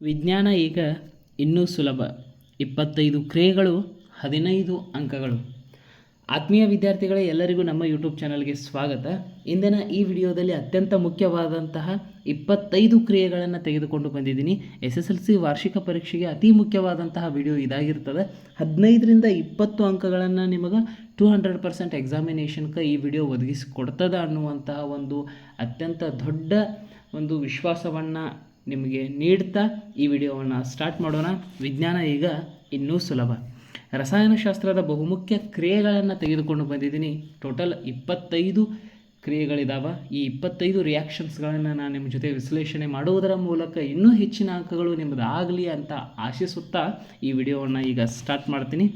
ವಿಜ್ಞಾನ ಈಗ ಇನ್ನೂ ಸುಲಭ. ಇಪ್ಪತ್ತೈದು ಕ್ರಿಯೆಗಳು, ಹದಿನೈದು ಅಂಕಗಳು. ಆತ್ಮೀಯ ವಿದ್ಯಾರ್ಥಿಗಳೇ, ಎಲ್ಲರಿಗೂ ನಮ್ಮ ಯೂಟ್ಯೂಬ್ ಚಾನಲ್ಗೆ ಸ್ವಾಗತ. ಇಂದಿನ ಈ ವಿಡಿಯೋದಲ್ಲಿ ಅತ್ಯಂತ ಮುಖ್ಯವಾದಂತಹ ಇಪ್ಪತ್ತೈದು ಕ್ರಿಯೆಗಳನ್ನು ತೆಗೆದುಕೊಂಡು ಬಂದಿದ್ದೀನಿ. ಎಸ್ ಎಸ್ ಎಲ್ ಸಿ ವಾರ್ಷಿಕ ಪರೀಕ್ಷೆಗೆ ಅತಿ ಮುಖ್ಯವಾದಂತಹ ವಿಡಿಯೋ ಇದಾಗಿರ್ತದೆ. ಹದಿನೈದರಿಂದ ಇಪ್ಪತ್ತು ಅಂಕಗಳನ್ನು ನಿಮಗೆ ಟೂ ಹಂಡ್ರೆಡ್ ಪರ್ಸೆಂಟ್ ಎಕ್ಸಾಮಿನೇಷನ್ಗೆ ಈ ವಿಡಿಯೋ ಒದಗಿಸಿಕೊಡ್ತದ ಅನ್ನುವಂತಹ ಒಂದು ಅತ್ಯಂತ ದೊಡ್ಡ ಒಂದು ವಿಶ್ವಾಸವನ್ನು ನಿಮಗೆ ನೀಡ್ತಾ ಈ ವಿಡಿಯೋವನ್ನು ಸ್ಟಾರ್ಟ್ ಮಾಡೋಣ. ವಿಜ್ಞಾನ ಈಗ ಇನ್ನೂ ಸುಲಭ. ರಸಾಯನಶಾಸ್ತ್ರದ ಬಹುಮುಖ್ಯ ಕ್ರಿಯೆಗಳನ್ನು ತೆಗೆದುಕೊಂಡು ಬಂದಿದ್ದೀನಿ. ಟೋಟಲ್ ಇಪ್ಪತ್ತೈದು ಕ್ರಿಯೆಗಳಿದಾವೆ. ಈ ಇಪ್ಪತ್ತೈದು ರಿಯಾಕ್ಷನ್ಸ್ಗಳನ್ನು ನಾನು ನಿಮ್ಮ ಜೊತೆ ವಿಶ್ಲೇಷಣೆ ಮಾಡುವುದರ ಮೂಲಕ ಇನ್ನೂ ಹೆಚ್ಚಿನ ಅಂಕಗಳು ನಿಮ್ಮದು ಆಗಲಿ ಅಂತ ಆಶಿಸುತ್ತಾ ಈ ವಿಡಿಯೋವನ್ನು ಈಗ ಸ್ಟಾರ್ಟ್ ಮಾಡ್ತೀನಿ.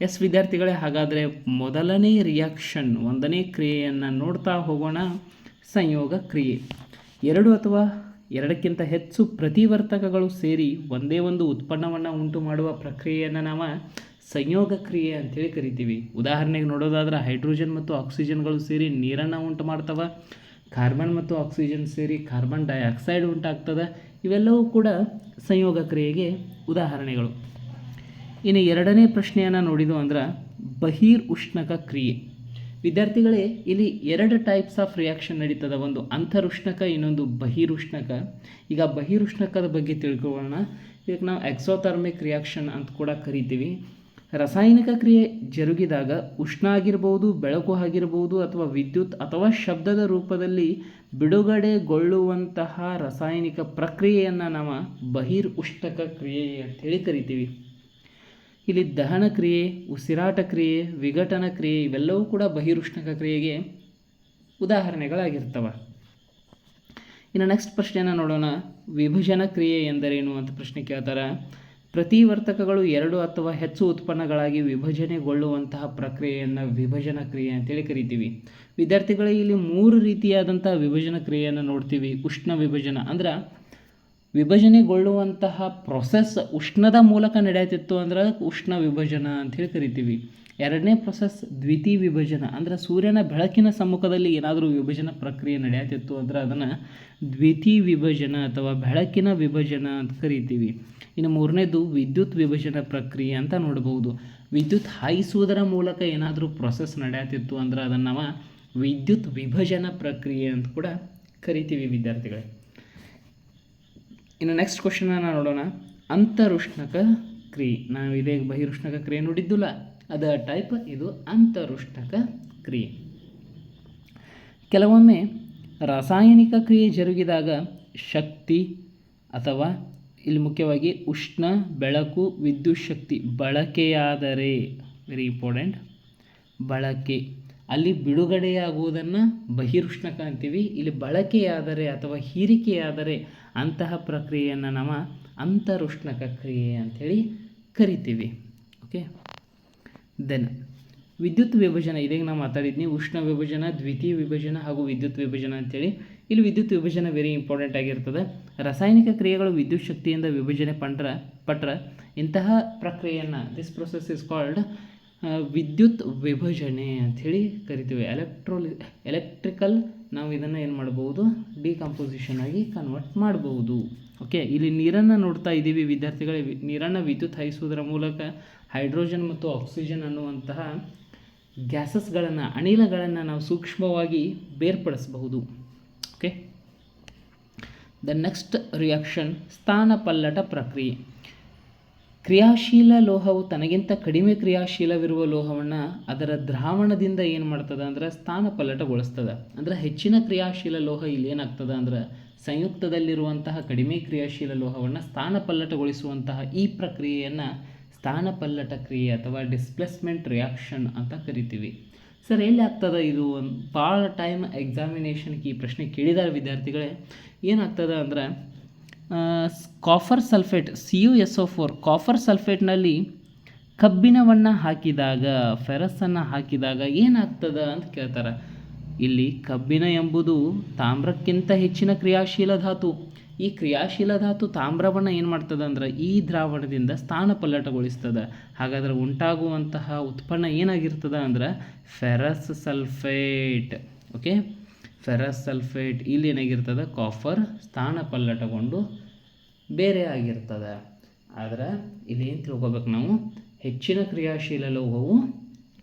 ಎಸ್ ವಿದ್ಯಾರ್ಥಿಗಳೇ, ಹಾಗಾದರೆ ಮೊದಲನೇ ರಿಯಾಕ್ಷನ್ ಒಂದನೇ ಕ್ರಿಯೆಯನ್ನು ನೋಡ್ತಾ ಹೋಗೋಣ. ಸಂಯೋಗ ಕ್ರಿಯೆ. ಎರಡು ಅಥವಾ ಎರಡಕ್ಕಿಂತ ಹೆಚ್ಚು ಪ್ರತಿವರ್ತಕಗಳು ಸೇರಿ ಒಂದೇ ಒಂದು ಉತ್ಪನ್ನವನ್ನು ಉಂಟು ಮಾಡುವ ಪ್ರಕ್ರಿಯೆಯನ್ನು ನಾವು ಸಂಯೋಗ ಕ್ರಿಯೆ ಅಂತೇಳಿ ಕರಿತೀವಿ. ಉದಾಹರಣೆಗೆ ನೋಡೋದಾದ್ರೆ ಹೈಡ್ರೋಜನ್ ಮತ್ತು ಆಕ್ಸಿಜನ್ಗಳು ಸೇರಿ ನೀರನ್ನು ಉಂಟು ಮಾಡ್ತವೆ, ಕಾರ್ಬನ್ ಮತ್ತು ಆಕ್ಸಿಜನ್ ಸೇರಿ ಕಾರ್ಬನ್ ಡೈಆಕ್ಸೈಡ್ ಉಂಟಾಗ್ತದೆ, ಇವೆಲ್ಲವೂ ಕೂಡ ಸಂಯೋಗ ಕ್ರಿಯೆಗೆ ಉದಾಹರಣೆಗಳು. ಇನ್ನು ಎರಡನೇ ಪ್ರಶ್ನೆಯನ್ನು ನೋಡಿದ್ದು ಅಂದ್ರೆ ಬಹಿರ್ ಉಷ್ಣಕ ಕ್ರಿಯೆ. ವಿದ್ಯಾರ್ಥಿಗಳೇ, ಇಲ್ಲಿ ಎರಡು ಟೈಪ್ಸ್ ಆಫ್ ರಿಯಾಕ್ಷನ್ ನಡೀತದೆ. ಒಂದು ಅಂತರುಷ್ಣಕ, ಇನ್ನೊಂದು ಬಹಿರುಷ್ಣಕ. ಈಗ ಬಹಿರುಷ್ಣಕದ ಬಗ್ಗೆ ತಿಳ್ಕೊಳ್ಳೋಣ. ಇದಕ್ಕೆ ನಾವು ಎಕ್ಸೋಥರ್ಮಿಕ್ ರಿಯಾಕ್ಷನ್ ಅಂತ ಕೂಡ ಕರಿತೀವಿ. ರಾಸಾಯನಿಕ ಕ್ರಿಯೆ ಜರುಗಿದಾಗ ಉಷ್ಣ ಆಗಿರ್ಬೋದು ಬೆಳಕು ಆಗಿರ್ಬೋದು, ಅಥವಾ ವಿದ್ಯುತ್ ಅಥವಾ ಶಬ್ದದ ರೂಪದಲ್ಲಿ ಬಿಡುಗಡೆಗೊಳ್ಳುವಂತಹ ರಾಸಾಯನಿಕ ಪ್ರಕ್ರಿಯೆಯನ್ನು ನಾವು ಬಹಿರ್ ಉಷ್ಣಕ ಕ್ರಿಯೆ ಅಂತೇಳಿ ಕರಿತೀವಿ. ಇಲ್ಲಿ ದಹನ ಕ್ರಿಯೆ, ಉಸಿರಾಟ ಕ್ರಿಯೆ, ವಿಘಟನ ಕ್ರಿಯೆ ಇವೆಲ್ಲವೂ ಕೂಡ ಬಹಿರುಷ್ಣಕ ಕ್ರಿಯೆಗೆ ಉದಾಹರಣೆಗಳಾಗಿರ್ತವೆ. ಇನ್ನು ನೆಕ್ಸ್ಟ್ ಪ್ರಶ್ನೆಯನ್ನು ನೋಡೋಣ. ವಿಭಜನ ಕ್ರಿಯೆ ಎಂದರೇನು ಅಂತ ಪ್ರಶ್ನೆ ಕೇಳ್ತಾರೆ. ಪ್ರತಿವರ್ತಕಗಳು ಎರಡು ಅಥವಾ ಹೆಚ್ಚು ಉತ್ಪನ್ನಗಳಾಗಿ ವಿಭಜನೆಗೊಳ್ಳುವಂತಹ ಪ್ರಕ್ರಿಯೆಯನ್ನು ವಿಭಜನ ಕ್ರಿಯೆ ಅಂತೇಳಿ ಕರಿತೀವಿ. ವಿದ್ಯಾರ್ಥಿಗಳಿಗೆ ಇಲ್ಲಿ ಮೂರು ರೀತಿಯಾದಂಥ ವಿಭಜನ ಕ್ರಿಯೆಯನ್ನು ನೋಡ್ತೀವಿ. ಉಷ್ಣ ವಿಭಜನ ಅಂದ್ರೆ ವಿಭಜನೆಗೊಳ್ಳುವಂತಹ ಪ್ರೊಸೆಸ್ ಉಷ್ಣದ ಮೂಲಕ ನಡೆಯುತ್ತಿತ್ತು ಅಂದ್ರೆ ಉಷ್ಣ ವಿಭಜನ ಅಂಥೇಳಿ ಕರಿತೀವಿ. ಎರಡನೇ ಪ್ರೊಸೆಸ್ ದ್ವಿತಿ ವಿಭಜನ, ಅಂದ್ರೆ ಸೂರ್ಯನ ಬೆಳಕಿನ ಸಮ್ಮುಖದಲ್ಲಿ ಏನಾದರೂ ವಿಭಜನ ಪ್ರಕ್ರಿಯೆ ನಡೆಯುತ್ತಿತ್ತು ಅಂದ್ರೆ ಅದನ್ನು ದ್ವಿತಿ ವಿಭಜನ ಅಥವಾ ಬೆಳಕಿನ ವಿಭಜನ ಅಂತ ಕರಿತೀವಿ. ಇನ್ನು ಮೂರನೇದು ವಿದ್ಯುತ್ ವಿಭಜನ ಪ್ರಕ್ರಿಯೆ ಅಂತ ನೋಡಬಹುದು ವಿದ್ಯುತ್ ಹಾಯಿಸುವುದರ ಮೂಲಕ ಏನಾದರೂ ಪ್ರೊಸೆಸ್ ನಡೆಯುತ್ತಿತ್ತು ಅಂದ್ರೆ ಅದನ್ನು ನಾವು ವಿದ್ಯುತ್ ವಿಭಜನ ಪ್ರಕ್ರಿಯೆ ಅಂತ ಕೂಡ ಕರಿತೀವಿ ವಿದ್ಯಾರ್ಥಿಗಳೇ. ಇನ್ನು ನೆಕ್ಸ್ಟ್ ಕ್ವಶನನ್ನು ನೋಡೋಣ. ಅಂತರುಷ್ಣಕ ಕ್ರಿಯೆ. ನಾವು ಇದೇ ಬಹಿರುಷ್ಣಕ ಕ್ರಿಯೆ ನೋಡಿದ್ದಿಲ್ಲ. ಅದ ಟೈಪ್ ಇದು ಅಂತರುಷ್ಣಕ ಕ್ರಿಯೆ. ಕೆಲವೊಮ್ಮೆ ರಾಸಾಯನಿಕ ಕ್ರಿಯೆ ಜರುಗಿದಾಗ ಶಕ್ತಿ ಅಥವಾ ಇಲ್ಲಿ ಮುಖ್ಯವಾಗಿ ಉಷ್ಣ, ಬೆಳಕು, ವಿದ್ಯುತ್ ಶಕ್ತಿ ಬಳಕೆಯಾದರೆ ವೆರಿ ಇಂಪಾರ್ಟೆಂಟ್ ಬಳಕೆ. ಅಲ್ಲಿ ಬಿಡುಗಡೆಯಾಗುವುದನ್ನು ಬಹಿರುಷ್ಣಕ ಅಂತೀವಿ ಇಲ್ಲಿ ಬಳಕೆಯಾದರೆ ಅಥವಾ ಹೀರಿಕೆಯಾದರೆ ಅಂತಹ ಪ್ರಕ್ರಿಯೆಯನ್ನು ನಾವು ಅಂತರುಷ್ಣಕ ಕ್ರಿಯೆ ಅಂಥೇಳಿ ಕರಿತೀವಿ. ಓಕೆ ದೆನ್ ವಿದ್ಯುತ್ ವಿಭಜನೆ, ಇದೀಗ ನಾವು ಮಾತಾಡಿದ್ನಿ, ಉಷ್ಣ ವಿಭಜನ, ದ್ವಿತೀಯ ವಿಭಜನ ಹಾಗೂ ವಿದ್ಯುತ್ ವಿಭಜನ ಅಂತೇಳಿ. ಇಲ್ಲಿ ವಿದ್ಯುತ್ ವಿಭಜನೆ ವೆರಿ ಇಂಪಾರ್ಟೆಂಟ್ ಆಗಿರ್ತದೆ. ರಾಸಾಯನಿಕ ಕ್ರಿಯೆಗಳು ವಿದ್ಯುತ್ ಶಕ್ತಿಯಿಂದ ವಿಭಜನೆ ಪಂಡ್ರ, ಪಟ್ರ ಇಂತಹ ಪ್ರಕ್ರಿಯೆಯನ್ನು ದಿಸ್ ಪ್ರೊಸೆಸ್ ಇಸ್ ಕಾಲ್ಡ್ ವಿದ್ಯುತ್ ವಿಭಜನೆ ಅಂಥೇಳಿ ಕರಿತೀವಿ. ಎಲೆಕ್ಟ್ರೋಲಿ ಎಲೆಕ್ಟ್ರಿಕಲ್ ನಾವು ಇದನ್ನು ಏನು ಮಾಡ್ಬೋದು? ಡಿಕಂಪೋಸಿಷನ್ ಆಗಿ ಕನ್ವರ್ಟ್ ಮಾಡ್ಬೋದು. ಓಕೆ ಇಲ್ಲಿ ನೀರನ್ನು ನೋಡ್ತಾ ಇದ್ದೀವಿ ವಿದ್ಯಾರ್ಥಿಗಳೇ. ನೀರನ್ನು ವಿದ್ಯುತ್ ಹಾಯಿಸುವುದರ ಮೂಲಕ ಹೈಡ್ರೋಜನ್ ಮತ್ತು ಆಕ್ಸಿಜನ್ ಅನ್ನುವಂತಹ ಗ್ಯಾಸಸ್ಗಳನ್ನು, ಅನಿಲಗಳನ್ನು ನಾವು ಸೂಕ್ಷ್ಮವಾಗಿ ಬೇರ್ಪಡಿಸಬಹುದು. ಓಕೆ ದ ನೆಕ್ಸ್ಟ್ ರಿಯಾಕ್ಷನ್ ಸ್ಥಾನಪಲ್ಲಟ ಪ್ರಕ್ರಿಯೆ. ಕ್ರಿಯಾಶೀಲ ಲೋಹವು ತನಗಿಂತ ಕಡಿಮೆ ಕ್ರಿಯಾಶೀಲವಿರುವ ಲೋಹವನ್ನು ಅದರ ದ್ರಾವಣದಿಂದ ಏನು ಮಾಡ್ತದೆ ಅಂದ್ರೆ ಸ್ಥಾನಪಲ್ಲಟಗೊಳಿಸ್ತದೆ ಅಂದರೆ ಹೆಚ್ಚಿನ ಕ್ರಿಯಾಶೀಲ ಲೋಹ ಇಲ್ಲಿ ಏನಾಗ್ತದೆ ಅಂದ್ರೆ ಸಂಯುಕ್ತದಲ್ಲಿರುವಂತಹ ಕಡಿಮೆ ಕ್ರಿಯಾಶೀಲ ಲೋಹವನ್ನು ಸ್ಥಾನಪಲ್ಲಟಗೊಳಿಸುವಂತಹ ಈ ಪ್ರಕ್ರಿಯೆಯನ್ನು ಸ್ಥಾನಪಲ್ಲಟ ಕ್ರಿಯೆ ಅಥವಾ ಡಿಸ್ಪ್ಲೇಸ್ಮೆಂಟ್ ರಿಯಾಕ್ಷನ್ ಅಂತ ಕರಿತೀವಿ. ಸರ್, ಎಲ್ಲಿ ಆಗ್ತದೆ ಇದು? ಒಂದು ಭಾಳ ಟೈಮ್ ಎಕ್ಸಾಮಿನೇಷನ್ಗೆ ಈ ಪ್ರಶ್ನೆ ಕೇಳಿದಾರೆ ವಿದ್ಯಾರ್ಥಿಗಳೇ. ಏನಾಗ್ತದೆ ಅಂದ್ರೆ copper sulphate C U S O four copper ಸಲ್ಫೇಟ್ನಲ್ಲಿ ಕಬ್ಬಿಣವನ್ನು ಹಾಕಿದಾಗ ಫೆರಸನ್ನು ಹಾಕಿದಾಗ ಏನಾಗ್ತದೆ ಅಂತ ಕೇಳ್ತಾರೆ. ಇಲ್ಲಿ ಕಬ್ಬಿಣ ಎಂಬುದು ತಾಮ್ರಕ್ಕಿಂತ ಹೆಚ್ಚಿನ ಕ್ರಿಯಾಶೀಲ ಧಾತು. ಈ ಕ್ರಿಯಾಶೀಲ ಧಾತು ತಾಮ್ರವನ್ನು ಏನು ಮಾಡ್ತದೆ ಅಂದ್ರೆ ಈ ದ್ರಾವಣದಿಂದ ಸ್ಥಾನ ಪಲ್ಲಟಗೊಳಿಸ್ತದೆ. ಹಾಗಾದ್ರೆ ಉಂಟಾಗುವಂತಹ ಉತ್ಪನ್ನ ಏನಾಗಿರ್ತದೆ ಅಂದ್ರೆ ferrous sulphate okay ferrous sulphate ಇಲ್ಲಿ ಏನಾಗಿರ್ತದೆ? ಕಾಫರ್ ಸ್ಥಾನಪಲ್ಲಟಗೊಂಡು ಬೇರೆ ಆಗಿರ್ತದೆ. ಆದರೆ ಏನು ತಿಳ್ಕೊಬೇಕು ನಾವು? ಹೆಚ್ಚಿನ ಕ್ರಿಯಾಶೀಲ ಲೋಹವು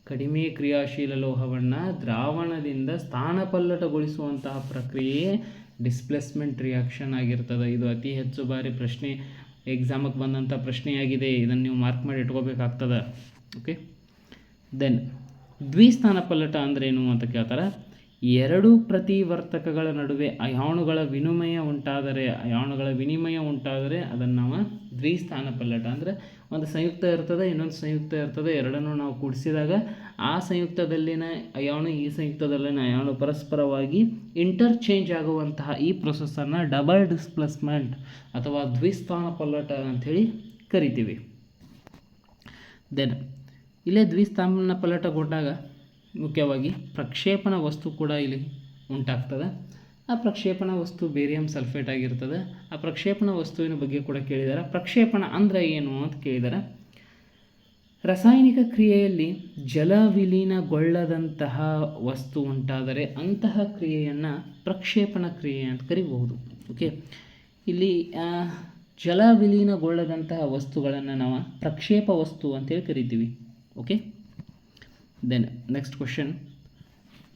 ಕಡಿಮೆ ಕ್ರಿಯಾಶೀಲ ಲೋಹವನ್ನು ದ್ರಾವಣದಿಂದ ಸ್ಥಾನಪಲ್ಲಟಗೊಳಿಸುವಂತಹ ಪ್ರಕ್ರಿಯೆ ಡಿಸ್ಪ್ಲೇಸ್ಮೆಂಟ್ ರಿಯಾಕ್ಷನ್ ಆಗಿರ್ತದೆ. ಇದು ಅತಿ ಹೆಚ್ಚು ಬಾರಿ ಪ್ರಶ್ನೆ ಎಕ್ಸಾಮಿಗೆ ಬಂದಂಥ ಪ್ರಶ್ನೆಯಾಗಿದೆ. ಇದನ್ನು ನೀವು ಮಾರ್ಕ್ ಮಾಡಿ ಇಟ್ಕೋಬೇಕಾಗ್ತದೆ. ಓಕೆ ದೆನ್ ದ್ವಿಸ್ಥಾನ ಪಲ್ಲಟ ಅಂದ್ರೇನು ಅಂತ ಕೇಳ್ತಾರೆ? ಎರಡು ಪ್ರತಿವರ್ತಕಗಳ ನಡುವೆ ಅಯಾಣುಗಳ ವಿನಿಮಯ ಉಂಟಾದರೆ ಅಯಾಣುಗಳ ವಿನಿಮಯ ಉಂಟಾದರೆ ಅದನ್ನು ನಾವು ದ್ವಿಸ್ಥಾನ ಪಲ್ಲಟ ಅಂದರೆ ಒಂದು ಸಂಯುಕ್ತ ಇರ್ತದೆ, ಇನ್ನೊಂದು ಸಂಯುಕ್ತ ಇರ್ತದೆ, ಎರಡನ್ನೂ ನಾವು ಕೂಡಿಸಿದಾಗ ಆ ಸಂಯುಕ್ತದಲ್ಲಿನ ಅಯಾಣು ಈ ಸಂಯುಕ್ತದಲ್ಲಿನ ಅಯಾಣು ಪರಸ್ಪರವಾಗಿ ಇಂಟರ್ಚೇಂಜ್ ಆಗುವಂತಹ ಈ ಪ್ರೊಸೆಸನ್ನು ಡಬಲ್ ಡಿಸ್ಪ್ಲೇಸ್ಮೆಂಟ್ ಅಥವಾ ದ್ವಿಸ್ಥಾನ ಪಲ್ಲಟ ಅಂಥೇಳಿ ಕರಿತೀವಿ. ದೆನ್ ಇಲ್ಲೇ ದ್ವಿಸ್ಥಾನ ಪಲ್ಲಟಗೊಂಡಾಗ ಮುಖ್ಯವಾಗಿ ಪ್ರಕ್ಷೇಪಣ ವಸ್ತು ಕೂಡ ಇಲ್ಲಿ ಉಂಟಾಗ್ತದೆ. ಆ ಪ್ರಕ್ಷೇಪಣ ವಸ್ತು ಬೇರಿಯಂ ಸಲ್ಫೇಟ್ ಆಗಿರ್ತದೆ. ಆ ಪ್ರಕ್ಷೇಪಣ ವಸ್ತುವಿನ ಬಗ್ಗೆ ಕೂಡ ಕೇಳಿದ್ದಾರೆ ಪ್ರಕ್ಷೇಪಣ ಅಂದರೆ ಏನು ಅಂತ ಕೇಳಿದ್ದಾರೆ ರಾಸಾಯನಿಕ ಕ್ರಿಯೆಯಲ್ಲಿ ಜಲ ವಿಲೀನಗೊಳ್ಳದಂತಹ ವಸ್ತು ಉಂಟಾದರೆ ಅಂತಹ ಕ್ರಿಯೆಯನ್ನು ಪ್ರಕ್ಷೇಪಣ ಕ್ರಿಯೆ ಅಂತ ಕರಿಬಹುದು. ಓಕೆ ಇಲ್ಲಿ ಜಲ ವಿಲೀನಗೊಳ್ಳದಂತಹ ವಸ್ತುಗಳನ್ನು ನಾವು ಪ್ರಕ್ಷೇಪ ವಸ್ತು ಅಂತೇಳಿ ಕರಿತೀವಿ. ಓಕೆ ದೆನ್ ನೆಕ್ಸ್ಟ್ ಕ್ವಶನ್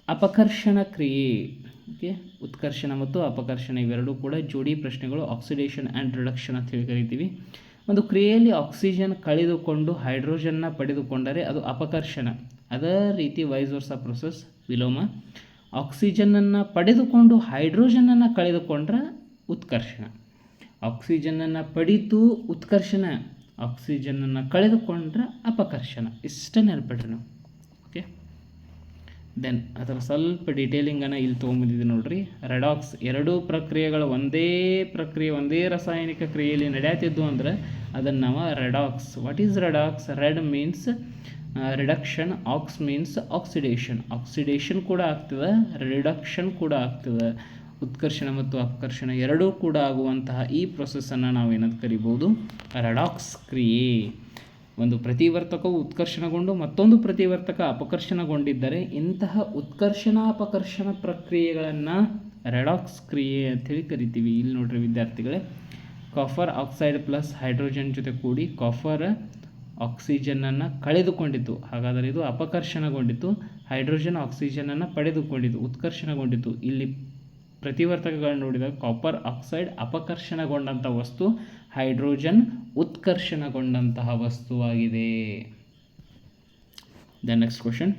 ಅಪಕರ್ಷಣ ಕ್ರಿಯೆ. ಓಕೆ ಉತ್ಕರ್ಷಣ ಮತ್ತು ಅಪಕರ್ಷಣ ಇವೆರಡೂ ಕೂಡ ಜೋಡಿ ಪ್ರಶ್ನೆಗಳು ಆಕ್ಸಿಡೇಷನ್ ಆ್ಯಂಡ್ ರಿಡಕ್ಷನ್ ಅಂತ ಹೇಳಿ ಕರಿತೀವಿ. ಒಂದು ಕ್ರಿಯೆಯಲ್ಲಿ ಆಕ್ಸಿಜನ್ ಕಳೆದುಕೊಂಡು ಹೈಡ್ರೋಜನ್ನ ಪಡೆದುಕೊಂಡರೆ ಅದು ಅಪಕರ್ಷಣ. ಅದೇ ರೀತಿ ವೈಸ್ ವರ್ಸ ಪ್ರೊಸೆಸ್ ವಿಲೋಮ. ಆಕ್ಸಿಜನನ್ನು ಪಡೆದುಕೊಂಡು ಹೈಡ್ರೋಜನನ್ನು ಕಳೆದುಕೊಂಡ್ರೆ ಉತ್ಕರ್ಷಣ. ಆಕ್ಸಿಜನನ್ನು ಪಡಿತು ಉತ್ಕರ್ಷಣ. ಆಕ್ಸಿಜನನ್ನು ಕಳೆದುಕೊಂಡ್ರೆ ಅಪಕರ್ಷಣ. ಇಷ್ಟ ನೆನಪಿಡ್ರಿ ನೀವು. ದೆನ್ ಅದರ ಸ್ವಲ್ಪ ಡೀಟೇಲಿಂಗನ್ನು ಇಲ್ಲಿ ತೊಗೊಂಬಂದಿದೆ ನೋಡ್ರಿ. ರೆಡಾಕ್ಸ್ ಎರಡೂ ಪ್ರಕ್ರಿಯೆಗಳು ಒಂದೇ ಪ್ರಕ್ರಿಯೆ, ಒಂದೇ ರಾಸಾಯನಿಕ ಕ್ರಿಯೆಯಲ್ಲಿ ನಡೆಯುತ್ತಿದ್ದು ಅಂದ್ರೆ ಅದನ್ನು ನಾವು redox what is redox red means reduction ox means oxidation oxidation ಕೂಡ ಆಗ್ತದೆ ರಿಡಕ್ಷನ್ ಕೂಡ ಆಗ್ತದೆ. ಉತ್ಕರ್ಷಣ ಮತ್ತು ಅಪಕರ್ಷಣ ಎರಡೂ ಕೂಡ ಆಗುವಂತಹ ಈ ಪ್ರೊಸೆಸ್ಸನ್ನು ಏನಂತ ಕರಿಬೋದು? ರೆಡಾಕ್ಸ್ ಕ್ರಿಯೆ. ಒಂದು ಪ್ರತಿವರ್ತಕವು ಉತ್ಕರ್ಷಣಗೊಂಡು ಮತ್ತೊಂದು ಪ್ರತಿವರ್ತಕ ಅಪಕರ್ಷಣಗೊಂಡಿದ್ದರೆ ಇಂತಹ ಉತ್ಕರ್ಷಣ ಅಪಕರ್ಷಣ ಪ್ರಕ್ರಿಯೆಗಳನ್ನು ರೆಡಾಕ್ಸ್ ಕ್ರಿಯೆ ಅಂತೇಳಿ ಕರಿತೀವಿ. ಇಲ್ಲಿ ನೋಡ್ರಿ ವಿದ್ಯಾರ್ಥಿಗಳೇ ಕಾಫರ್ ಆಕ್ಸೈಡ್ ಪ್ಲಸ್ ಹೈಡ್ರೋಜನ್ ಜೊತೆ ಕೂಡಿ ಕಾಫರ್ ಆಕ್ಸಿಜನನ್ನು ಕಳೆದುಕೊಂಡಿತು. ಹಾಗಾದರೆ ಇದು ಅಪಕರ್ಷಣಗೊಂಡಿತು. ಹೈಡ್ರೋಜನ್ ಆಕ್ಸಿಜನನ್ನು ಪಡೆದುಕೊಂಡಿತು, ಉತ್ಕರ್ಷಣಗೊಂಡಿತು. ಇಲ್ಲಿ ಪ್ರತಿವರ್ತಕಗಳನ್ನು ನೋಡಿದಾಗ ಕಾಪರ್ ಆಕ್ಸೈಡ್ ಅಪಕರ್ಷಣಗೊಂಡಂಥ ವಸ್ತು ಹೈಡ್ರೋಜನ್ ಉತ್ಕರ್ಷಣಗೊಂಡಂತಹ ವಸ್ತುವಾಗಿದೆ. ದ ನೆಕ್ಸ್ಟ್ ಕ್ವಶನ್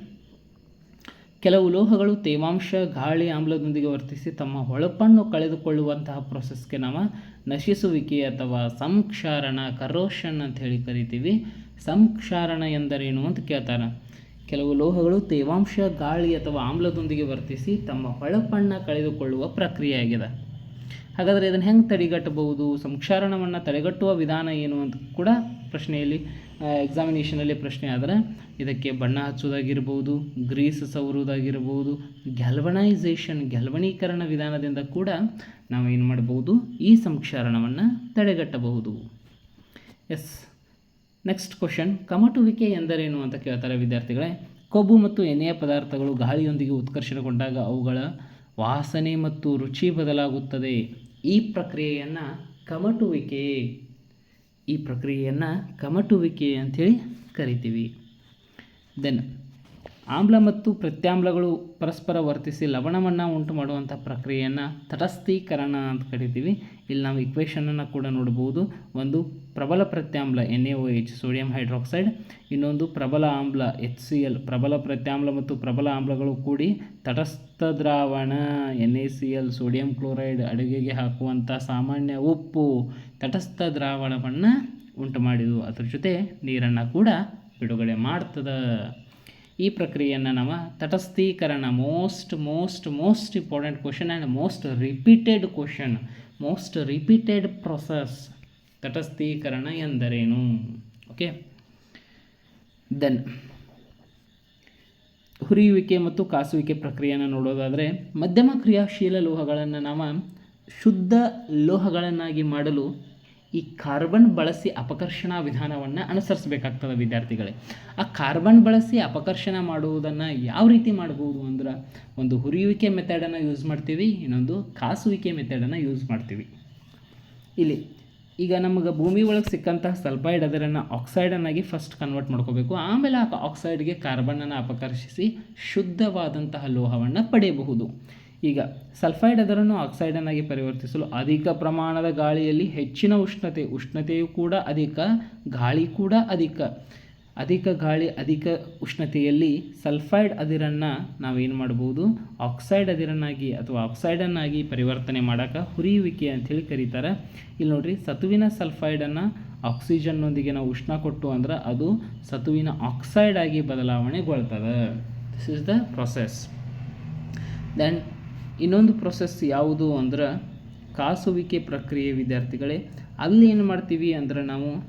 ಕೆಲವು ಲೋಹಗಳು ತೇವಾಂಶ, ಗಾಳಿ ಆಮ್ಲದೊಂದಿಗೆ ವರ್ತಿಸಿ ತಮ್ಮ ಹೊಳಪನ್ನು ಕಳೆದುಕೊಳ್ಳುವಂತಹ ಪ್ರೊಸೆಸ್ಗೆ ನಾವು ನಶಿಸುವಿಕೆ ಅಥವಾ ಸಂಕ್ಷಾರಣ ಕರೋಷನ್ ಅಂತ ಹೇಳಿ ಕರಿತೀವಿ. ಸಂಕ್ಷಾರಣ ಎಂದರೇನು ಅಂತ ಕೇಳ್ತಾರೆ. ಕೆಲವು ಲೋಹಗಳು ತೇವಾಂಶ, ಗಾಳಿ ಅಥವಾ ಆಮ್ಲದೊಂದಿಗೆ ವರ್ತಿಸಿ ತಮ್ಮ ಹೊಳಪನ್ನು ಕಳೆದುಕೊಳ್ಳುವ ಪ್ರಕ್ರಿಯೆಯಾಗಿದೆ ಹಾಗಾದರೆ ಇದನ್ನು ಹೆಂಗೆ ತಡೆಗಟ್ಟಬಹುದು? ಸಂಕ್ಷಾರಣವನ್ನು ತಡೆಗಟ್ಟುವ ವಿಧಾನ ಏನು ಅಂತ ಕೂಡ ಪ್ರಶ್ನೆಯಲ್ಲಿ ಎಕ್ಸಾಮಿನೇಷನಲ್ಲಿ ಪ್ರಶ್ನೆ ಆದರೆ ಇದಕ್ಕೆ ಬಣ್ಣ ಹಚ್ಚೋದಾಗಿರ್ಬೋದು ಗ್ರೀಸ್ ಸವರುವುದಾಗಿರ್ಬೋದು ಗ್ಯಾಲ್ವನೈಸೇಷನ್ ಗ್ಯಾಲ್ವನೀಕರಣ ವಿಧಾನದಿಂದ ಕೂಡ ನಾವು ಏನು ಮಾಡ್ಬೋದು ಈ ಸಂಕ್ಷಾರಣವನ್ನು ತಡೆಗಟ್ಟಬಹುದು. ಎಸ್ ನೆಕ್ಸ್ಟ್ ಕ್ವಶನ್ ಕಮಟುವಿಕೆ ಎಂದರೇನು ಅಂತ ಕೇಳ್ತಾರೆ ವಿದ್ಯಾರ್ಥಿಗಳೇ. ಕೊಬ್ಬು ಮತ್ತು ಎಣ್ಣೆಯ ಪದಾರ್ಥಗಳು ಗಾಳಿಯೊಂದಿಗೆ ಉತ್ಕರ್ಷಣಗೊಂಡಾಗ ಅವುಗಳ ವಾಸನೆ ಮತ್ತು ರುಚಿ ಬದಲಾಗುತ್ತದೆ. ಈ ಪ್ರಕ್ರಿಯೆಯನ್ನು ಕಮಟುವಿಕೆ, ಈ ಪ್ರಕ್ರಿಯೆಯನ್ನು ಕಮಟುವಿಕೆ ಅಂಥೇಳಿ ಕರಿತೀವಿ. ದೆನ್ ಆಮ್ಲ ಮತ್ತು ಪ್ರತ್ಯಾಮ್ಲಗಳು ಪರಸ್ಪರ ವರ್ತಿಸಿ ಲವಣವನ್ನು ಉಂಟು ಮಾಡುವಂಥ ಪ್ರಕ್ರಿಯೆಯನ್ನು ತಟಸ್ಥೀಕರಣ ಅಂತ ಕರಿತೀವಿ. ಇಲ್ಲಿ ನಾವು ಇಕ್ವೇಷನನ್ನು ಕೂಡ ನೋಡಬಹುದು ಒಂದು ಪ್ರಬಲ ಪ್ರತ್ಯಾಮ್ಲ N A O H sodium hydroxide ಇನ್ನೊಂದು ಪ್ರಬಲ ಆಮ್ಲ ಎಚ್ ಸಿ ಎಲ್ ಪ್ರಬಲ ಪ್ರತ್ಯಾಮ್ಲ ಮತ್ತು ಪ್ರಬಲ ಆಮ್ಲಗಳು ಕೂಡಿ ತಟಸ್ಥ ದ್ರಾವಣ N A C L sodium chloride ಅಡುಗೆಗೆ ಹಾಕುವಂಥ ಸಾಮಾನ್ಯ ಉಪ್ಪು ತಟಸ್ಥ ದ್ರಾವಣವನ್ನು ಉಂಟು ಮಾಡಿದವು ಅದ್ರ ಜೊತೆ ನೀರನ್ನು ಕೂಡ ಬಿಡುಗಡೆ ಮಾಡ್ತದೆ. ಈ ಪ್ರಕ್ರಿಯೆಯನ್ನು ನಾವು ತಟಸ್ಥೀಕರಣ most most most important question and most repeated question most repeated process ತಟಸ್ಥೀಕರಣ ಎಂದರೇನು ಓಕೆ ದೆನ್ ಹುರಿಯುವಿಕೆ ಮತ್ತು ಕಾಸುವಿಕೆ ಪ್ರಕ್ರಿಯೆಯನ್ನು ನೋಡೋದಾದರೆ, ಮಧ್ಯಮ ಕ್ರಿಯಾಶೀಲ ಲೋಹಗಳನ್ನು ನಾವು ಶುದ್ಧ ಲೋಹಗಳನ್ನಾಗಿ ಮಾಡಲು ಈ ಕಾರ್ಬನ್ ಬಳಸಿ ಅಪಕರ್ಷಣಾ ವಿಧಾನವನ್ನು ಅನುಸರಿಸಬೇಕಾಗ್ತದೆ ವಿದ್ಯಾರ್ಥಿಗಳೇ. ಆ ಕಾರ್ಬನ್ ಬಳಸಿ ಅಪಕರ್ಷಣ ಮಾಡುವುದನ್ನು ಯಾವ ರೀತಿ ಮಾಡ್ಬೋದು ಅಂದ್ರೆ ಒಂದು ಹುರಿಯುವಿಕೆ ಮೆಥಡನ್ನು ಯೂಸ್ ಮಾಡ್ತೀವಿ, ಇನ್ನೊಂದು ಕಾಸುವಿಕೆ ಮೆಥಡನ್ನು ಯೂಸ್ ಮಾಡ್ತೀವಿ. ಇಲ್ಲಿ, ಈಗ ನಮಗೆ ಭೂಮಿ ಒಳಗೆ ಸಿಕ್ಕಂತಹ ಸಲ್ಫೈಡ್ ಅದರನ್ನು ಆಕ್ಸೈಡನ್ನಾಗಿ ಫಸ್ಟ್ ಕನ್ವರ್ಟ್ ಮಾಡ್ಕೋಬೇಕು. ಆಮೇಲೆ ಆ ಆಕ್ಸೈಡ್ಗೆ ಕಾರ್ಬನನ್ನು ಅಪಕರ್ಷಿಸಿ ಶುದ್ಧವಾದಂತಹ ಲೋಹವನ್ನು ಪಡೆಯಬಹುದು. ಈಗ ಸಲ್ಫೈಡ್ ಅದರನ್ನು ಆಕ್ಸೈಡನ್ನಾಗಿ ಪರಿವರ್ತಿಸಲು ಅಧಿಕ ಪ್ರಮಾಣದ ಗಾಳಿಯಲ್ಲಿ ಹೆಚ್ಚಿನ ಉಷ್ಣತೆ, ಉಷ್ಣತೆಯು ಕೂಡ ಅಧಿಕ, ಗಾಳಿ ಕೂಡ ಅಧಿಕ. ಅಧಿಕ ಗಾಳಿ, ಅಧಿಕ ಉಷ್ಣತೆಯಲ್ಲಿ ಸಲ್ಫೈಡ್ ಅದಿರನ್ನು ನಾವೇನು ಮಾಡ್ಬೋದು? ಆಕ್ಸೈಡ್ ಅದಿರನ್ನಾಗಿ ಅಥವಾ ಆಕ್ಸೈಡನ್ನಾಗಿ ಪರಿವರ್ತನೆ ಮಾಡೋಕೆ ಹುರಿಯುವಿಕೆ ಅಂಥೇಳಿ ಕರೀತಾರೆ. ಇಲ್ಲಿ ನೋಡ್ರಿ, ಸತುವಿನ ಸಲ್ಫೈಡನ್ನು ಆಕ್ಸಿಜನ್ನೊಂದಿಗೆ ನಾವು ಉಷ್ಣ ಕೊಟ್ಟು ಅಂದ್ರೆ ಅದು ಸತುವಿನ ಆಕ್ಸೈಡ್ ಆಗಿ ಬದಲಾವಣೆಗೊಳ್ತದೆ. This is the process then ಇನ್ನೊಂದು ಪ್ರೊಸೆಸ್ ಯಾವುದು ಅಂದ್ರೆ ಕಾಸುವಿಕೆ ಪ್ರಕ್ರಿಯೆ ವಿದ್ಯಾರ್ಥಿಗಳೇ, ಅಲ್ಲಿ ಏನು ಮಾಡ್ತೀವಿ ಅಂದ್ರೆ ನಾವು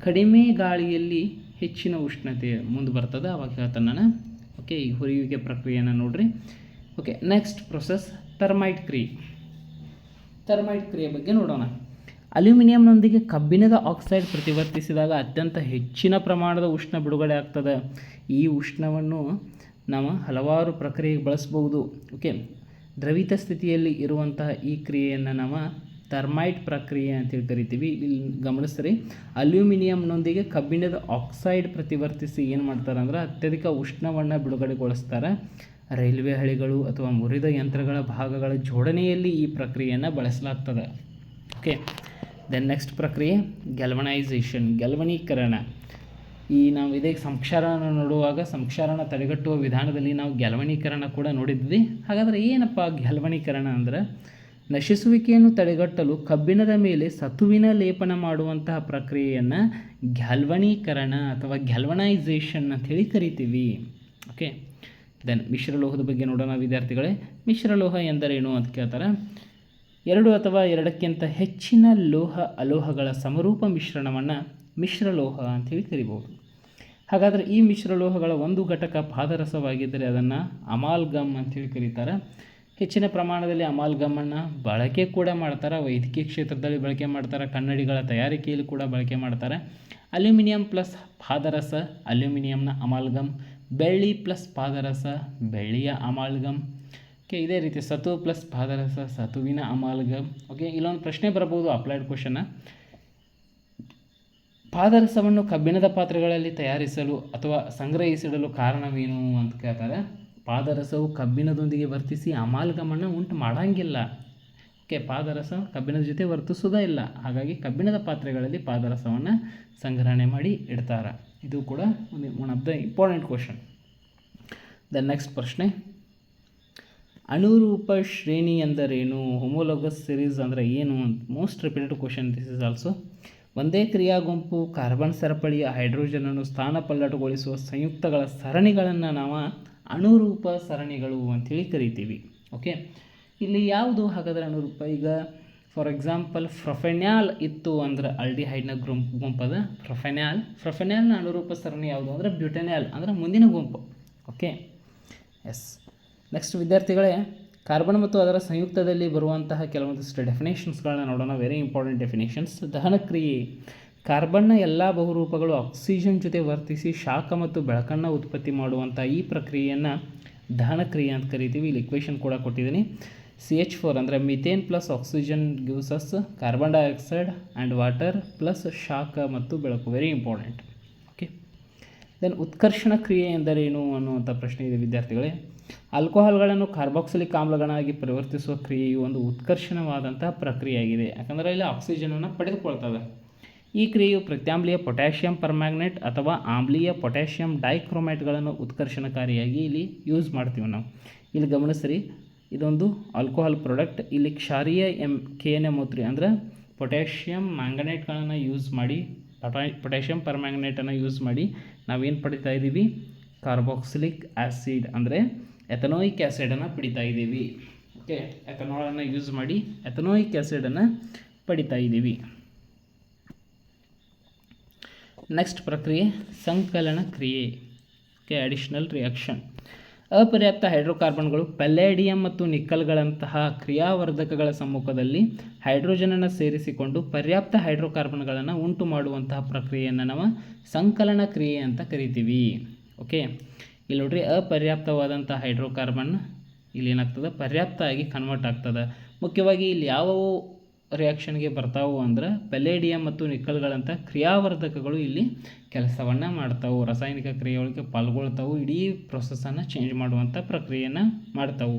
ಕಡಿಮೆ ಗಾಳಿಯಲ್ಲಿ ಹೆಚ್ಚಿನ ಉಷ್ಣತೆ ಮುಂದೆ ಬರ್ತದೆ, ಅವಾಗ ಹೇಳ್ತಾನೆ ನಾನು. ಓಕೆ ಈ ಹುರಿಯುವಿಕೆ ಪ್ರಕ್ರಿಯೆನ ನೋಡ್ರಿ. ಓಕೆ ನೆಕ್ಸ್ಟ್ ಪ್ರೊಸೆಸ್ ಥರ್ಮೈಟ್ ಕ್ರಿಯೆ. ಥರ್ಮೈಟ್ ಕ್ರಿಯೆ ಬಗ್ಗೆ ನೋಡೋಣ. ಅಲ್ಯೂಮಿನಿಯಂನೊಂದಿಗೆ ಕಬ್ಬಿಣದ ಆಕ್ಸೈಡ್ ಪ್ರತಿವರ್ತಿಸಿದಾಗ ಅತ್ಯಂತ ಹೆಚ್ಚಿನ ಪ್ರಮಾಣದ ಉಷ್ಣ ಬಿಡುಗಡೆ ಆಗ್ತದೆ. ಈ ಉಷ್ಣವನ್ನು ನಾವು ಹಲವಾರು ಪ್ರಕ್ರಿಯೆಗೆ ಬಳಸ್ಬೋದು ಓಕೆ ದ್ರವಿತ ಸ್ಥಿತಿಯಲ್ಲಿ ಇರುವಂತಹ ಈ ಕ್ರಿಯೆಯನ್ನು ನಾವು ಥರ್ಮೈಟ್ ಪ್ರಕ್ರಿಯೆ ಅಂತೇಳಿ ಕರಿತೀವಿ. ಇಲ್ಲಿ ಗಮನಿಸ್ರಿ. ಅಲ್ಯೂಮಿನಿಯಂನೊಂದಿಗೆ ಕಬ್ಬಿಣದ ಆಕ್ಸೈಡ್ ಪ್ರತಿವರ್ತಿಸಿ ಏನು ಮಾಡ್ತಾರೆ ಅಂದ್ರೆ ಅತ್ಯಧಿಕ ಉಷ್ಣವನ್ನು ಬಿಡುಗಡೆಗೊಳಿಸ್ತಾರೆ. ರೈಲ್ವೆ ಹಳಿಗಳು ಅಥವಾ ಮುರಿದ ಯಂತ್ರಗಳ ಭಾಗಗಳ ಜೋಡಣೆಯಲ್ಲಿ ಈ ಪ್ರಕ್ರಿಯೆಯನ್ನು ಬಳಸಲಾಗ್ತದೆ. ಓಕೆ. ದೆನ್ ನೆಕ್ಸ್ಟ್ ಪ್ರಕ್ರಿಯೆ ಗೆಲ್ವನೈಸೇಷನ್ ಗೆಲ್ವನೀಕರಣ ಈ ನಾವು ಇದೇ ಸಂಕ್ಷಾರಣ ನೋಡುವಾಗ ಸಂಕ್ಷಾರಣ ತಡೆಗಟ್ಟುವ ವಿಧಾನದಲ್ಲಿ ನಾವು ಗೆಲವಣೀಕರಣ ಕೂಡ ನೋಡಿದ್ವಿ. ಹಾಗಾದರೆ ಏನಪ್ಪ ಗೆಲವಣೀಕರಣ ಅಂದರೆ? ನಶಿಸುವಿಕೆಯನ್ನು ತಡೆಗಟ್ಟಲು ಕಬ್ಬಿಣದ ಮೇಲೆ ಸತುವಿನ ಲೇಪನ ಮಾಡುವಂತಹ ಪ್ರಕ್ರಿಯೆಯನ್ನು ಗ್ಯಾಲ್ವನೀಕರಣ ಅಥವಾ ಗ್ಯಾಲ್ವನೈಸೇಷನ್ ಹೇಳಿ ಕರಿತೀವಿ. ಓಕೆ? ದೆನ್ ಮಿಶ್ರಲೋಹದ ಬಗ್ಗೆ ನೋಡೋಣ ವಿದ್ಯಾರ್ಥಿಗಳೇ. ಮಿಶ್ರಲೋಹ ಎಂದರೇನು ಅಂತ ಕೇಳ್ತಾರೆ? ಎರಡು ಅಥವಾ ಎರಡಕ್ಕಿಂತ ಹೆಚ್ಚಿನ ಲೋಹ ಅಲೋಹಗಳ ಸಮರೂಪ ಮಿಶ್ರಣವನ್ನು ಮಿಶ್ರಲೋಹ ಅಂತೇಳಿ ಕರಿಬೋದು ಹಾಗಾದರೆ ಈ ಮಿಶ್ರಲೋಹಗಳ ಒಂದು ಘಟಕ ಪಾದರಸವಾಗಿದ್ದರೆ ಅದನ್ನು ಅಮಾಲ್ಗಮ್ ಅಂತೇಳಿ ಕರೀತಾರೆ. ಹೆಚ್ಚಿನ ಪ್ರಮಾಣದಲ್ಲಿ ಅಮಾಲ್ಗಮನ್ನು ಬಳಕೆ ಕೂಡ ಮಾಡ್ತಾರೆ. ವೈದ್ಯಕೀಯ ಕ್ಷೇತ್ರದಲ್ಲಿ ಬಳಕೆ ಮಾಡ್ತಾರೆ. ಕನ್ನಡಿಗಳ ತಯಾರಿಕೆಯಲ್ಲಿ ಕೂಡ ಬಳಕೆ ಮಾಡ್ತಾರೆ. ಅಲ್ಯೂಮಿನಿಯಂ ಪ್ಲಸ್ ಪಾದರಸ, ಅಲ್ಯೂಮಿನಿಯಂನ ಅಮಾಲ್ಗಮ್, ಬೆಳ್ಳಿ ಪ್ಲಸ್ ಪಾದರಸ, ಬೆಳ್ಳಿಯ ಅಮಾಲ್ಗಮ್. ಓಕೆ, ಇದೇ ರೀತಿ ಸತು ಪ್ಲಸ್ ಪಾದರಸ, ಸತುವಿನ ಅಮಾಲ್ಗಮ್. ಓಕೆ, ಇಲ್ಲೊಂದು ಪ್ರಶ್ನೆ ಬರ್ಬೋದು, ಅಪ್ಲೈಡ್ ಕ್ವಶನ್ನ. ಪಾದರಸವನ್ನು ಕಬ್ಬಿಣದ ಪಾತ್ರೆಗಳಲ್ಲಿ ತಯಾರಿಸಲು ಅಥವಾ ಸಂಗ್ರಹಿಸಿಡಲು ಕಾರಣವೇನು ಅಂತ ಕೇಳ್ತಾರೆ. ಪಾದರಸವು ಕಬ್ಬಿಣದೊಂದಿಗೆ ವರ್ತಿಸಿ ಅಮಾಲ್ಗಮನ ಉಂಟು ಮಾಡಂಗಿಲ್ಲ. ಓಕೆ ಪಾದರಸ ಕಬ್ಬಿಣದ ಜೊತೆ ವರ್ತಿಸೋದೇ ಇಲ್ಲ. ಹಾಗಾಗಿ ಕಬ್ಬಿಣದ ಪಾತ್ರೆಗಳಲ್ಲಿ ಪಾದರಸವನ್ನು ಸಂಗ್ರಹಣೆ ಮಾಡಿ ಇಡ್ತಾರೆ. ಇದು ಕೂಡ ಒಂದು one of the important question the next ಪ್ರಶ್ನೆ. ಅನುರೂಪ ಶ್ರೇಣಿ ಎಂದರೇನು? ಹೋಮೋಲೋಗಸ್ ಸಿರೀಸ್ ಅಂದರೆ ಏನು? Most repeated question this is also ಒಂದೇ ಕ್ರಿಯಾ ಗುಂಪು, ಕಾರ್ಬನ್ ಸರಪಳಿಯ ಹೈಡ್ರೋಜನನ್ನು ಸ್ಥಾನಪಲ್ಲಟಗೊಳಿಸುವ ಸಂಯುಕ್ತಗಳ ಸರಣಿಗಳನ್ನು ನಾವು ಅಣುರೂಪ ಸರಣಿಗಳು ಅಂಥೇಳಿ ಕರಿತೀವಿ. ಓಕೆ ಇಲ್ಲಿ ಯಾವುದು ಹಾಗಾದರೆ ಅಣುರೂಪ? ಈಗ ಫಾರ್ ಎಕ್ಸಾಂಪಲ್ ಫ್ರೊಫೆನ್ಯಾಲ್ ಇತ್ತು ಅಂದ್ರೆ ಅಲ್ಡಿಹೈಡ್ನ ಗುಂಪು ಗುಂಪದ ಫ್ರೊಫೆನ್ಯಾಲ್ ಫ್ರೊಫೆನ್ಯಾಲ್ನ ಅನುರೂಪ ಸರಣಿ ಯಾವುದು ಅಂದರೆ ಬ್ಯೂಟೆನ್ಯಾಲ್, ಅಂದರೆ ಮುಂದಿನ ಗುಂಪು. ಓಕೆ ಎಸ್ ನೆಕ್ಸ್ಟ್ ವಿದ್ಯಾರ್ಥಿಗಳೇ ಕಾರ್ಬನ್ ಮತ್ತು ಅದರ ಸಂಯುಕ್ತದಲ್ಲಿ ಬರುವಂತಹ ಕೆಲವೊಂದಿಷ್ಟು ಡೆಫಿನೇಷನ್ಸ್ಗಳನ್ನ ನೋಡೋಣ. ವೆರಿ ಇಂಪಾರ್ಟೆಂಟ್ ಡೆಫಿನೇಷನ್ಸ್ ದಹನ ಕ್ರಿಯೆ ಕಾರ್ಬನ್ನ ಎಲ್ಲ ಬಹುರೂಪಗಳು ಆಕ್ಸಿಜನ್ ಜೊತೆ ವರ್ತಿಸಿ ಶಾಖ ಮತ್ತು ಬೆಳಕನ್ನು ಉತ್ಪತ್ತಿ ಮಾಡುವಂಥ ಈ ಪ್ರಕ್ರಿಯೆಯನ್ನು ದಹನ ಕ್ರಿಯೆ ಅಂತ ಕರಿತೀವಿ. ಇಲ್ಲಿ ಇಕ್ವೇಷನ್ ಕೂಡ ಕೊಟ್ಟಿದ್ದೀನಿ ಸಿ ಎಚ್ ಫೋರ್ ಅಂದರೆ methane plus oxygen gives carbon dioxide and water plus ಶಾಖ ಮತ್ತು ಬೆಳಕು. ವೆರಿ ಇಂಪಾರ್ಟೆಂಟ್ ಓಕೆ ದೆನ್ ಉತ್ಕರ್ಷಣ ಕ್ರಿಯೆ ಎಂದರೇನು ಅನ್ನುವಂಥ ಪ್ರಶ್ನೆ ಇದೆ ವಿದ್ಯಾರ್ಥಿಗಳೇ. ಆಲ್ಕೋಹಾಲ್ಗಳನ್ನು ಕಾರ್ಬಾಕ್ಸಿಲಿಕ್ ಆಮ್ಲಗಳಾಗಿ ಪರಿವರ್ತಿಸುವ ಕ್ರಿಯೆಯು ಒಂದು ಉತ್ಕರ್ಷಣವಾದಂತಹ ಪ್ರಕ್ರಿಯೆಯಾಗಿದೆ. ಯಾಕಂದರೆ ಇಲ್ಲಿ ಆಕ್ಸಿಜನನ್ನು ಪಡೆದುಕೊಳ್ತದೆ. ಈ ಕ್ರಿಯೆಯು ಪ್ರತ್ಯಾಮ್ಲೀಯ ಪೊಟ್ಯಾಷಿಯಂ ಪರ್ಮ್ಯಾಗ್ನೆಟ್ ಅಥವಾ ಆಮ್ಲೀಯ ಪೊಟ್ಯಾಷಿಯಂ ಡೈಕ್ರೋಮೇಟ್ಗಳನ್ನು ಉತ್ಕರ್ಷಣಕಾರಿಯಾಗಿ ಇಲ್ಲಿ ಯೂಸ್ ಮಾಡ್ತೀವಿ ನಾವು. ಇಲ್ಲಿ ಗಮನಿಸ್ರಿ, ಇದೊಂದು ಆಲ್ಕೋಹಾಲ್ ಪ್ರಾಡಕ್ಟ್. ಇಲ್ಲಿ ಕ್ಷಾರೀಯ M K N M three ಅಂದರೆ ಪೊಟ್ಯಾಷಿಯಂ ಮ್ಯಾಂಗನೇಟ್ಗಳನ್ನು ಯೂಸ್ ಮಾಡಿ ಪೊಟಾ ಪೊಟ್ಯಾಷಿಯಂ ಪರ್ಮ್ಯಾಂಗನೇಟನ್ನು ಯೂಸ್ ಮಾಡಿ ನಾವೇನು ಪಡಿತಾ ಇದ್ದೀವಿ ಕಾರ್ಬಾಕ್ಸಿಲಿಕ್ ಆ್ಯಸಿಡ್ ಅಂದರೆ ಎಥನೋಯಿಕ್ ಆ್ಯಸಿಡನ್ನು ಪಡಿತಾ ಇದ್ದೀವಿ. ಓಕೆ ಎಥನಾಲನ್ನು ಯೂಸ್ ಮಾಡಿ ಎಥನೋಯಿಕ್ ಆ್ಯಸಿಡನ್ನು ಪಡಿತಾ ಇದ್ದೀವಿ. ನೆಕ್ಸ್ಟ್ ಪ್ರಕ್ರಿಯೆ, ಸಂಕಲನ ಕ್ರಿಯೆ. ಓಕೆ ಅಡಿಷನಲ್ ರಿಯಾಕ್ಷನ್ ಅಪರ್ಯಾಪ್ತ ಹೈಡ್ರೋಕಾರ್ಬನ್ಗಳು ಪೆಲ್ಲೇಡಿಯಂ ಮತ್ತು ನಿಕ್ಕಲ್ಗಳಂತಹ ಕ್ರಿಯಾವರ್ಧಕಗಳ ಸಮ್ಮುಖದಲ್ಲಿ ಹೈಡ್ರೋಜನನ್ನು ಸೇರಿಸಿಕೊಂಡು ಪರ್ಯಾಪ್ತ ಹೈಡ್ರೋಕಾರ್ಬನ್ಗಳನ್ನು ಉಂಟು ಮಾಡುವಂತಹ ಪ್ರಕ್ರಿಯೆಯನ್ನು ನಾವು ಸಂಕಲನ ಕ್ರಿಯೆ ಅಂತ ಕರಿತೀವಿ. ಓಕೆ ಇಲ್ಲಿ ನೋಡ್ರಿ ಅಪರ್ಯಾಪ್ತವಾದಂಥ ಹೈಡ್ರೋಕಾರ್ಬನ್ ಇಲ್ಲಿ ಏನಾಗ್ತದೆ? ಪರ್ಯಾಪ್ತ ಆಗಿ ಕನ್ವರ್ಟ್ ಆಗ್ತದೆ. ಮುಖ್ಯವಾಗಿ ಇಲ್ಲಿ ಯಾವ ರಿಯಾಕ್ಷನ್ಗೆ ಬರ್ತಾವು ಅಂದ್ರೆ ಪೆಲೇಡಿಯಂ ಮತ್ತು ನಿಕ್ಕಲ್ಗಳಂಥ ಕ್ರಿಯಾವರ್ಧಕಗಳು ಇಲ್ಲಿ ಕೆಲಸವನ್ನು ಮಾಡ್ತಾವು. ರಾಸಾಯನಿಕ ಕ್ರಿಯೆಯೊಳಗೆ ಪಾಲ್ಗೊಳ್ತಾವು. ಇಡೀ ಪ್ರೊಸೆಸನ್ನು ಚೇಂಜ್ ಮಾಡುವಂಥ ಪ್ರಕ್ರಿಯೆಯನ್ನು ಮಾಡ್ತಾವು.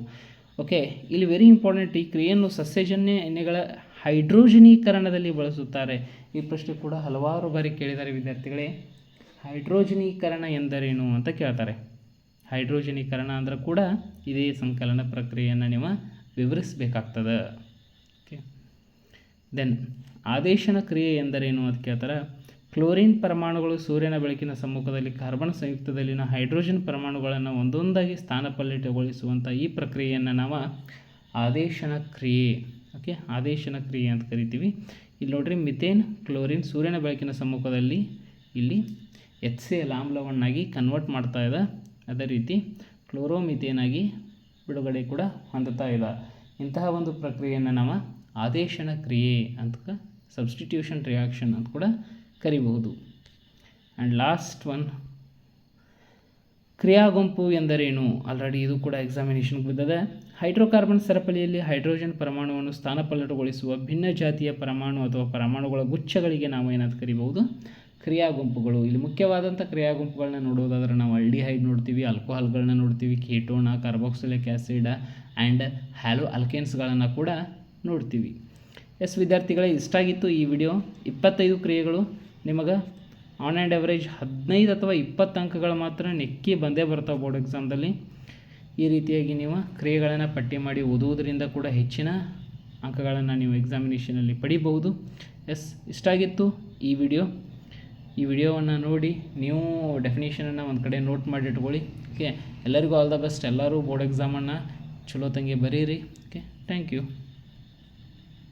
ಓಕೆ ಇಲ್ಲಿ ವೆರಿ ಇಂಪಾರ್ಟೆಂಟ್ ಈ ಕ್ರಿಯೆಯನ್ನು ಸಸ್ಯಜನ್ಯ ಎಣ್ಣೆಗಳ ಹೈಡ್ರೋಜನೀಕರಣದಲ್ಲಿ ಬಳಸುತ್ತಾರೆ. ಈ ಪ್ರಶ್ನೆ ಕೂಡ ಹಲವಾರು ಬಾರಿ ಕೇಳಿದ್ದಾರೆ ವಿದ್ಯಾರ್ಥಿಗಳೇ. ಹೈಡ್ರೋಜನೀಕರಣ ಎಂದರೇನು ಅಂತ ಕೇಳ್ತಾರೆ. ಹೈಡ್ರೋಜನೀಕರಣ ಅಂದ್ರೆ ಕೂಡ ಇದೇ ಸಂಕಲನ ಪ್ರಕ್ರಿಯೆಯನ್ನು ನೀವು ವಿವರಿಸಬೇಕಾಗ್ತದೆ. ಓಕೆ ದೆನ್ ಆದೇಶನ ಕ್ರಿಯೆ ಎಂದರೇನು ಅಂತ ಕೇಳ್ತಾರೆ? ಕ್ಲೋರಿನ್ ಪರಮಾಣುಗಳು ಸೂರ್ಯನ ಬೆಳಕಿನ ಸಮ್ಮುಖದಲ್ಲಿ ಕಾರ್ಬನ್ ಸಂಯುಕ್ತದಲ್ಲಿನ ಹೈಡ್ರೋಜನ್ ಪರಮಾಣುಗಳನ್ನು ಒಂದೊಂದಾಗಿ ಸ್ಥಾನಪಲ್ಲಟಗೊಳಿಸುವಂಥ ಈ ಪ್ರಕ್ರಿಯೆಯನ್ನು ನಾವು ಆದೇಶನ ಕ್ರಿಯೆ ಓಕೆ ಆದೇಶನ ಕ್ರಿಯೆ ಅಂತ ಕರಿತೀವಿ. ಇಲ್ಲಿ ನೋಡ್ರಿ ಮಿಥೇನ್ ಕ್ಲೋರಿನ್ ಸೂರ್ಯನ ಬೆಳಕಿನ ಸಮ್ಮುಖದಲ್ಲಿ ಇಲ್ಲಿ ಎಚ್ ಸಿ ಎಲ್ ಆಮ್ಲವನ್ನಾಗಿ ಕನ್ವರ್ಟ್ ಮಾಡ್ತಾ ಇದೆ. ಅದೇ ರೀತಿ ಕ್ಲೋರೋಮಿಥೇನಾಗಿ ಬಿಡುಗಡೆ ಕೂಡ ಹೊಂದುತ್ತಾ ಇದೆ. ಇಂತಹ ಒಂದು ಪ್ರಕ್ರಿಯೆಯನ್ನು ನಾವು ಆದೇಶನ ಕ್ರಿಯೆ ಅಂತ ಸಬ್ಸ್ಟಿಟ್ಯೂಷನ್ ರಿಯಾಕ್ಷನ್ ಅಂತ ಕೂಡ ಕರಿಬಹುದು. ಆ್ಯಂಡ್ ಲಾಸ್ಟ್ ಒನ್ ಕ್ರಿಯಾ ಗುಂಪು ಎಂದರೇನು? ಆಲ್ರೆಡಿ ಇದು ಕೂಡ ಎಕ್ಸಾಮಿನೇಷನ್ಗೆ ಬಿದ್ದದೆ. ಹೈಡ್ರೋಕಾರ್ಬನ್ ಸರಪಳಿಯಲ್ಲಿ ಹೈಡ್ರೋಜನ್ ಪರಮಾಣುವನ್ನು ಸ್ಥಾನಪಲ್ಲಟಗೊಳಿಸುವ ಭಿನ್ನ ಜಾತಿಯ ಪರಮಾಣು ಅಥವಾ ಪರಮಾಣುಗಳ ಗುಚ್ಛಗಳಿಗೆ ನಾವು ಏನಂತ ಕರಿಬಹುದು? ಕ್ರಿಯಾ ಗುಂಪುಗಳು ಇಲ್ಲಿ ಮುಖ್ಯವಾದಂಥ ಕ್ರಿಯಾ ಗುಂಪುಗಳನ್ನ ನೋಡೋದಾದ್ರೆ ನಾವು ಅಲ್ಡಿಹೈಡ್ ನೋಡ್ತೀವಿ ಆಲ್ಕೋಹಾಲ್ಗಳನ್ನ ನೋಡ್ತೀವಿ ketone carboxylic acid and halo ಅಲ್ಕೇನ್ಸ್ಗಳನ್ನು ಕೂಡ ನೋಡ್ತೀವಿ. ಎಸ್ ವಿದ್ಯಾರ್ಥಿಗಳೇ, ಇಷ್ಟಾಗಿತ್ತು ಈ ವಿಡಿಯೋ. ಇಪ್ಪತ್ತೈದು ಕ್ರಿಯೆಗಳು. ನಿಮಗೆ ಆನ್ ಆ್ಯಂಡ್ ಎವರೇಜ್ ಹದಿನೈದು ಅಥವಾ ಇಪ್ಪತ್ತು ಅಂಕಗಳು ಮಾತ್ರ ನೆಕ್ಕಿ ಬಂದೇ ಬರ್ತಾವೆ ಬೋರ್ಡ್ ಎಕ್ಸಾಮ್ದಲ್ಲಿ ಈ ರೀತಿಯಾಗಿ ನೀವು ಕ್ರಿಯೆಗಳನ್ನು ಪಟ್ಟಿ ಮಾಡಿ ಓದುವುದರಿಂದ ಕೂಡ ಹೆಚ್ಚಿನ ಅಂಕಗಳನ್ನು ನೀವು ಎಕ್ಸಾಮಿನೇಷನಲ್ಲಿ ಪಡಿಬಹುದು. ಎಸ್, ಇಷ್ಟಾಗಿತ್ತು ಈ ವಿಡಿಯೋ. ಈ ವಿಡಿಯೋವನ್ನು ನೋಡಿ, ನೀವು ಡೆಫಿನೇಷನನ್ನು ಒಂದು ಕಡೆ ನೋಟ್ ಮಾಡಿ ಇಟ್ಕೊಳ್ಳಿ ಓಕೆ ಎಲ್ಲರಿಗೂ ಆಲ್ ದ ಬೆಸ್ಟ್ ಎಲ್ಲರೂ ಬೋರ್ಡ್ ಎಕ್ಸಾಮನ್ನು ಚಲೋ ತಂಗಿ ಬರೀರಿ ಓಕೆ ಥ್ಯಾಂಕ್ ಯು